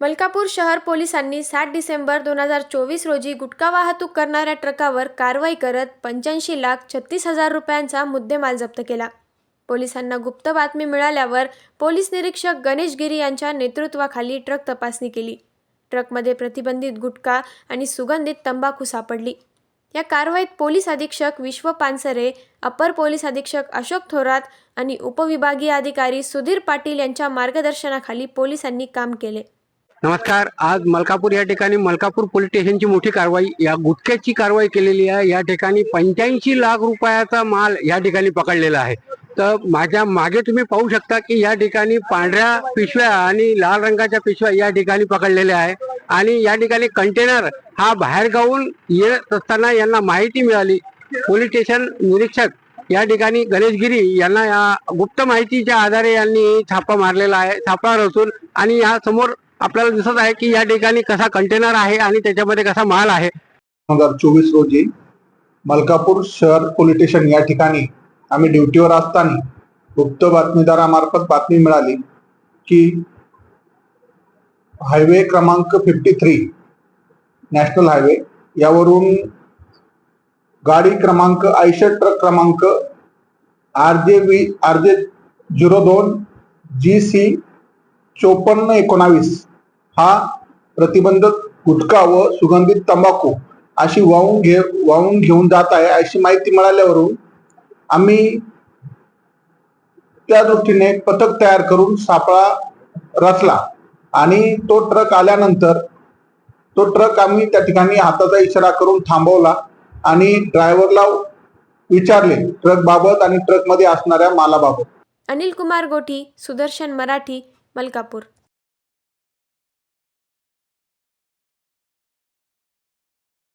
मलकापूर शहर पोलिसांनी सात डिसेंबर दोन हजार चोवीस रोजी गुटखा वाहतूक करणाऱ्या ट्रकावर कारवाई करत पंच्याऐंशी लाख छत्तीस हजार रुपयांचा मुद्देमाल जप्त केला. पोलिसांना गुप्त बातमी मिळाल्यावर पोलीस निरीक्षक गणेश गिरी यांच्या नेतृत्वाखाली ट्रक तपासणी केली. ट्रकमध्ये प्रतिबंधित गुटखा आणि सुगंधित तंबाखू सापडली. या कारवाईत पोलीस अधीक्षक विश्व पानसरे अपर पोलीस अधीक्षक अशोक थोरात आणि उपविभागीय अधिकारी सुधीर पाटील यांच्या मार्गदर्शनाखाली पोलिसांनी काम केले. नमस्कार आज मलकापूर या ठिकाणी मलकापूर पोलीस स्टेशनची मोठी कारवाई या गुटख्याची कारवाई केलेली आहे. या ठिकाणी पंच्याऐंशी लाख रुपयाचा माल या ठिकाणी पकडलेला आहे. तर माझ्या मागे तुम्ही पाहू शकता की या ठिकाणी पांढऱ्या पिशव्या आणि लाल रंगाच्या पिशव्या या ठिकाणी पकडलेल्या आहे. आणि या ठिकाणी कंटेनर हा बाहेरगावून येत असताना यांना माहिती मिळाली. पोलीस स्टेशन निरीक्षक या ठिकाणी गणेशगिरी यांना या गुप्त माहितीच्या आधारे यांनी छापा मारलेला आहे छापा रचून आणि या समोर आपल्याला दिसत आहे की या ठिकाणी कसा कंटेनर आहे आणि त्याच्यामध्ये कसा माल आहे. दोन हजार चोवीस रोजी मलकापूर शहर पोलीस स्टेशन या ठिकाणी आम्ही ड्युटीवर असताना गुप्त बातमीदारामार्फत बातमी मिळाली की हायवे क्रमांक फिफ्टी थ्री नॅशनल हायवे यावरून गाडी क्रमांक आयशर ट्रक क्रमांक R J V R J zero दोन जी सी चोपन्न एकोणावीस हा प्रतिबंधक गुटखा व सुगंधित तंबाखू अशी वाहून घे वाहून घेऊन जात आहे अशी माहिती मिळाल्यावरून आम्ही त्या दृष्टीने पथक तयार करून सापळा रचला आणि तो ट्रक आल्यानंतर तो ट्रक आम्ही त्या ठिकाणी हाताचा इशारा करून थांबवला आणि ड्रायव्हरला विचारले ट्रक बाबत आणि ट्रकमध्ये असणाऱ्या मालाबाबत. अनिल कुमार गोठी सुदर्शन मराठी मलकापूर